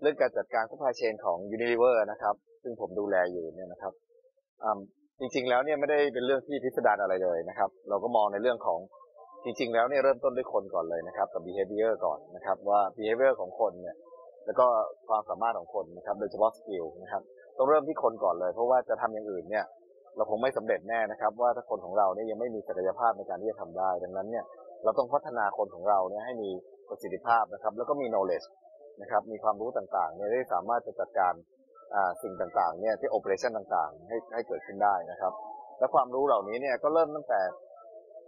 เรื่องการจัดการ supply chain ของ Unilever นะครับ ซึ่งผมดูแลอยู่เนี่ยนะครับจริงๆแล้วเนี่ยไม่ได้เป็นเรื่องที่พิสดารอะไรเลยนะครับ เราก็มองในเรื่องของจริง ๆ แล้วเนี่ยเริ่มต้นด้วยคนก่อนเลยนะครับ กับ behavior ก่อนนะครับ ว่า behavior ของคนเนี่ยแล้วก็ความสามารถของคนนะครับ โดยเฉพาะ skill นะครับต้องเริ่มที่คนก่อนเลย เพราะว่าจะทำอย่างอื่นเนี่ย เราคงไม่สำเร็จแน่นะครับ ว่าถ้าคนของเราเนี่ยยังไม่มีศักยภาพในการที่จะทำได้ ดังนั้นเนี่ยเราต้องพัฒนาคนของเราเนี่ยให้มีประสิทธิภาพนะครับ แล้วก็มี knowledge นะครับมีความรู้ต่างๆเนี่ยได้สามารถจะจัดการสิ่งต่างๆเนี่ยที่ operation ต่างๆ ให้ให้เกิดขึ้นได้นะครับ และความรู้เหล่านี้เนี่ยก็เริ่มตั้งแต่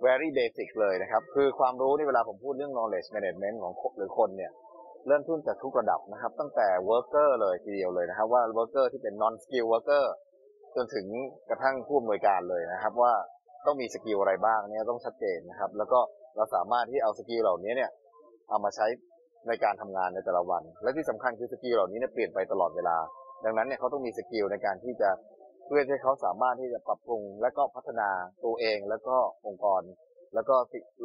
very basic เลยนะครับ คือความรู้นี่เวลาผมพูดเรื่อง knowledge management ของหรือคนเนี่ยเริ่มต้นจากทุกระดับนะครับ ตั้งแต่ worker เลยทีเดียวเลยนะครับ ว่า worker ที่เป็น non skill worker จนถึงกระทั่งผู้อำนวยการเลยนะครับ ว่าต้องมีสกิลอะไรบ้างเนี่ยต้องชัดเจนนะครับ แล้วก็เราสามารถที่เอาสกิลเหล่านี้เนี่ยเอามาใช้ ในการทำงานในแต่ละวัน และที่สำคัญคือสกิลเหล่านี้เนี่ยเปลี่ยนไปตลอดเวลา ดังนั้นเนี่ยเขาต้องมีสกิลในการที่จะเพื่อให้เขาสามารถที่จะปรับปรุง และก็พัฒนาตัวเอง แล้วก็องค์กร แล้วก็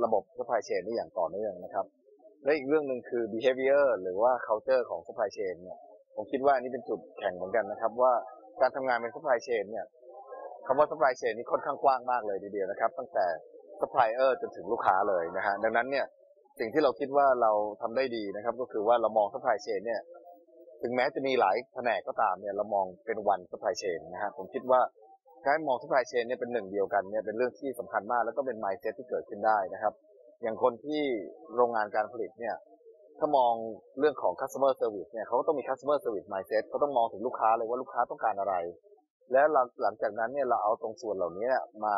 ระบบ supply chain ได้อย่างต่อเนื่องนะครับและอีกเรื่องหนึ่งคือ behavior หรือว่า culture ของ supply chain เนี่ย ผมคิดว่าอันนี้เป็นจุดแข่งเหมือนกันนะครับ ว่าการทำงานเป็น supply chain เนี่ยคำว่า supply chain นี่ค่อนข้างกว้างมากเลยทีเดียวนะครับ ตั้งแต่ supplier จนถึงลูกค้าเลยนะฮะดังนั้นเนี่ย สิ่งที่เราคิดว่าเราทำได้ดีนะครับ ก็คือว่าเรามอง supply chain เนี่ย ถึงแม้จะมีหลายแผนกก็ตามเนี่ยเรามองเป็นวัน supply chain นะฮะผมคิดว่าการมอง supply chain เนี่ยเป็นหนึ่งเดียวกันเนี่ยเป็นเรื่องที่สำคัญมาก แล้วก็เป็น mindset ที่เกิดขึ้นได้นะครับ อย่างคนที่โรงงานการผลิตเนี่ยถ้ามองเรื่องของ customer service เนี่ยเขาก็ต้องมี customer service mindset เขาต้องมองถึงลูกค้าเลยว่าลูกค้าต้องการอะไร แล้วหลังจากนั้นเนี่ยเราเอาตรงส่วนเหล่านี้มา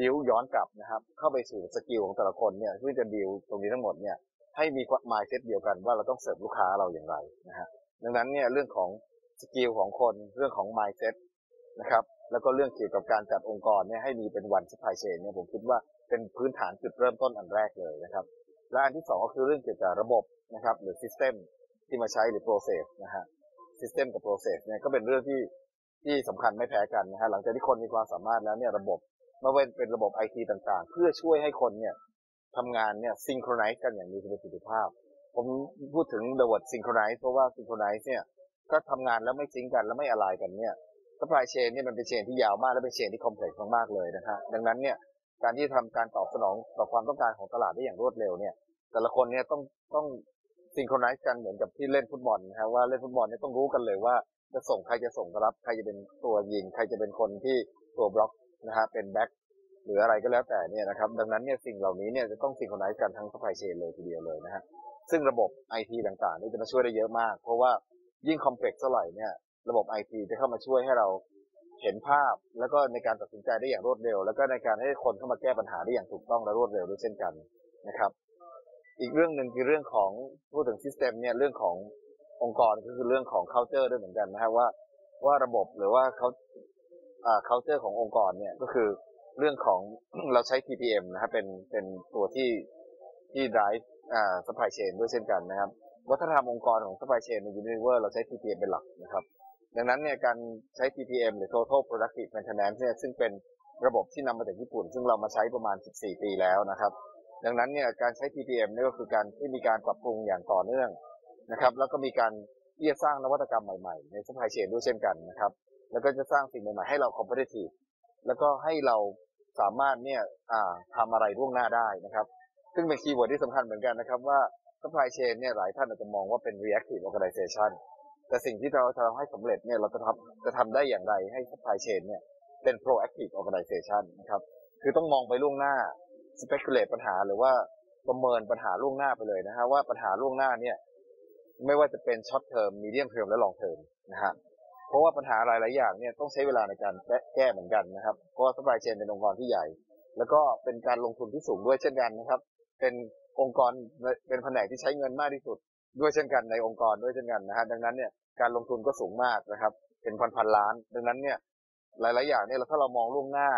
ดิวย้อนกลับนะครับ เข้าไปสู่สกิลของแต่ละคนเนี่ยที่อจะดิวตรงนี้ทั้งหมดเนี่ยให้มี mindset เดียวกันว่าเราต้องเสิร์ฟลูกค้าเราอย่างไรนะฮะดังนั้นเนี่ยเรื่องของสกิลของคนเรื่องของ mindset นะครับแล้วก็เรื่องเกี่ยวกับการจัดองค์กรเนี่ยให้มีเป็นวัน supply chain เนี่ยผมคิดว่าเป็นพื้นฐานจุดเริ่มต้นอันแรกเลยนะครับ และอันที่สองก็คือเรื่องเกี่ยวกับระบบนะครับหรือ system ที่มาใช้หรือ process นะฮะ system กับ process เนี่ยก็เป็นเรื่องที่ที่สำคัญไม่แพ้กันนะฮะหลังจากที่คนมีความสามารถแล้วเนี่ยระบบ ไม่ว่าเป็นระบบไอทีต่างๆ เพื่อช่วยให้คนเนี่ยทำงานเนี่ยซิงโครไนซ์กันอย่างมีประสิทธิภาพ ผมพูดถึง the word synchronize เพราะว่า synchronize เนี่ยถ้าทำงานแล้วไม่ซิงกันแล้วไม่อะไรกันเนี่ย supply chain เนี่ยมันเป็นเชนที่ยาวมากและเป็นเชนที่คอมเพล็กซ์มากๆเลยนะฮะดังนั้นเนี่ยการที่ทำการตอบสนองต่อความต้องการของตลาดได้อย่างรวดเร็วเนี่ย แต่ละคนเนี่ยต้องต้องซิงโครไนซ์กันเหมือนกับที่เล่นฟุตบอลนะฮะว่าเล่นฟุตบอลเนี่ยต้องรู้กันเลยว่าจะส่งใครจะส่งรับใครจะเป็นตัวยิง ใครจะเป็นคนที่ตัวบล็อก นะฮะเป็นแบ็คหรืออะไรก็แล้วแต่เนี่ยนะครับ ดังนั้นเนี่ยสิ่งเหล่านี้เนี่ยจะต้องซิงครไนกันทั้ง supply chain เลยทีเดียวเลยนะฮะซึ่งระบบไอทีต่างๆนี่จะมาช่วยได้เยอะมาก เพราะว่ายิ่งคอมเพล็กซ์เท่าไหร่เนี่ยระบบไอทีจะเข้ามาช่วยให้เราเห็นภาพแล้วก็ในการตัดสินใจได้อย่างรวดเร็ว แล้วก็ในการให้คนเข้ามาแก้ปัญหาได้อย่างถูกต้องและรวดเร็วด้วยเช่นกันนะครับ อีกเรื่องหนึ่งคือเรื่องของพูดถึงซิสเต็มเนี่ยเรื่องขององค์กรก็คือเรื่องของ culture ด้วยเหมือนกันนะครับว่า ว่าระบบหรือว่าเขา อ่า culture ขององค์กรเนี่ยก็คือเรื่องของเราใช้ TPM นะครับเป็นเป็นตัวที่ที่ drive อ่า supply chain ด้วยเช่นกันนะครับ วัฒนธรรมองค์กรของ supply chain ใน Unilever เราใช้ TPM เป็นหลักนะครับ ดังนั้นเนี่ยการใช้ TPM หรือ Total Productive Maintenance เนี่ยซึ่งเป็นระบบที่นำมาจากญี่ปุ่น ซึ่งเรามาใช้ประมาณ 14 ปีแล้วนะครับ ดังนั้นเนี่ยการใช้ TPM นี่ก็คือการที่มีการปรับปรุงอย่างต่อเนื่องนะครับ แล้วก็มีการ ที่จะสร้างนวัตกรรมใหม่ๆ ใน supply chain ด้วยเช่นกันนะครับ แล้วก็จะสร้างสิ่งใหม่ๆให้เรา competitive แล้วก็ให้เราสามารถเนี่ยทำอะไรล่วงหน้าได้นะครับ ซึ่งเป็นคีย์เวิร์ดที่สำคัญเหมือนกันนะครับว่า supply chain เนี่ยหลายท่านอาจจะมองว่าเป็น reactive organization แต่สิ่งที่เราจะทำให้สำเร็จเนี่ยเราจะทำจะทำได้อย่างไรให้ supply chain เนี่ยเป็น proactive organization นะครับ คือต้องมองไปล่วงหน้า speculate ปัญหาหรือว่าประเมินปัญหาล่วงหน้าไปเลยนะฮะว่าปัญหาล่วงหน้าเนี่ย ไม่ว่าจะเป็น short term medium term และ long term นะฮะเพราะว่าปัญหาหลายๆอย่างเนี่ยต้องใช้เวลาในการแก้เหมือนกันนะครับเพราะว่า supply chain เป็นองค์กรที่ใหญ่ แล้วก็เป็นการลงทุนที่สูงด้วยเช่นกันนะครับ เป็นองค์กรเป็นแผนกที่ใช้เงินมากที่สุด ด้วยเช่นกันในองค์กรด้วยเช่นกันนะฮะดังนั้นเนี่ยการลงทุนก็สูงมากนะครับ เป็นพันพันล้าน ดังนั้นเนี่ยหลาย ๆ อย่างเนี่ยถ้าเรามองล่วงหน้า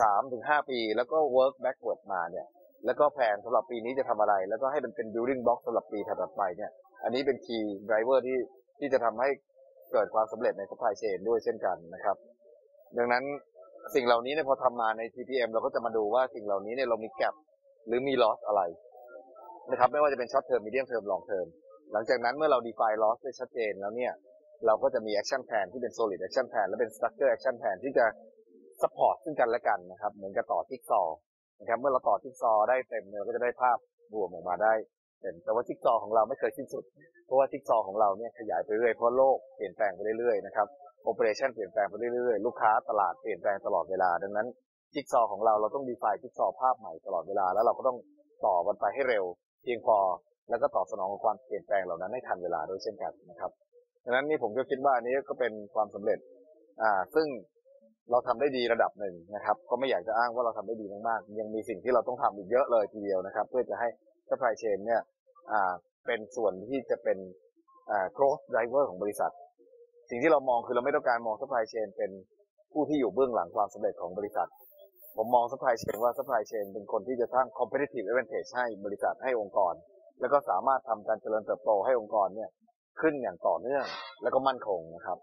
สามถึงห้าปี แล้วก็ work backward มาเนี่ย แล้วก็แผนสำหรับปีนี้จะทำอะไร แล้วก็ให้มันเป็น building block สำหรับปีถัดไปเนี่ย อันนี้เป็น key driver ที่ที่จะทำให้เกิดความสำเร็จใน supply chain ด้วยเช่นกันนะครับ ดังนั้นสิ่งเหล่านี้เนี่ยพอทำมาใน TPM เราก็จะมาดูว่าสิ่งเหล่านี้เนี่ยเรามี gap หรือมี loss อะไรนะครับ ไม่ว่าจะเป็น short term medium term long term หลังจากนั้นเมื่อเรา define loss ได้ชัดเจนแล้วเนี่ย เราก็จะมี action plan ที่เป็น solid action plan และเป็น structure action plan ที่จะ support ซึ่งกันและกันนะครับ เหมือนกับต่อจิ๊กซอ นะครับ เมื่อเราต่อจิ๊กซอได้เต็มเนี่ยเราก็จะได้ภาพรวมออกมาได้เต็มแต่ว่าจิ๊กซอของเราไม่เคยสิ้นสุด เพราะว่าจิ๊กซอของเราเนี่ยขยายไปเรื่อยเพราะโลกเปลี่ยนแปลงไปเรื่อยๆนะครับ operation เปลี่ยนแปลงไปเรื่อยๆลูกค้าตลาดเปลี่ยนแปลงตลอดเวลา ดังนั้นจิ๊กซอของเราเราต้อง define จิ๊กซอภาพใหม่ตลอดเวลา แล้วเราก็ต้องต่อมันไปให้เร็ว เพียงพอแล้วก็ตอบสนองกับความเปลี่ยนแปลงเหล่านั้นให้ทันเวลาด้วยเช่นกันนะครับดังนั้นนี่ผมก็คิดว่าอันนี้ก็เป็นความสำเร็จอ่าซึ่ง เราทำได้ดีระดับหนึ่งนะครับ ก็ไม่อยากจะอ้างว่าเราทำได้ดีมากๆ ยังมีสิ่งที่เราต้องทำอีกเยอะเลยทีเดียวนะครับ เพื่อจะให้ supply chain เนี่ยเป็นส่วนที่จะเป็น growth driver ของบริษัท สิ่งที่เรามองคือเราไม่ต้องการมอง supply chain เป็นผู้ที่อยู่เบื้องหลังความสำเร็จของบริษัท ผมมอง supply chain ว่า supply chain เป็นคนที่จะสร้าง competitive advantage ให้บริษัทให้องค์กร แล้วก็สามารถทำการเจริญเติบโตให้องค์กรเนี่ยขึ้นอย่างต่อเนื่อง แล้วก็มั่นคงนะครับ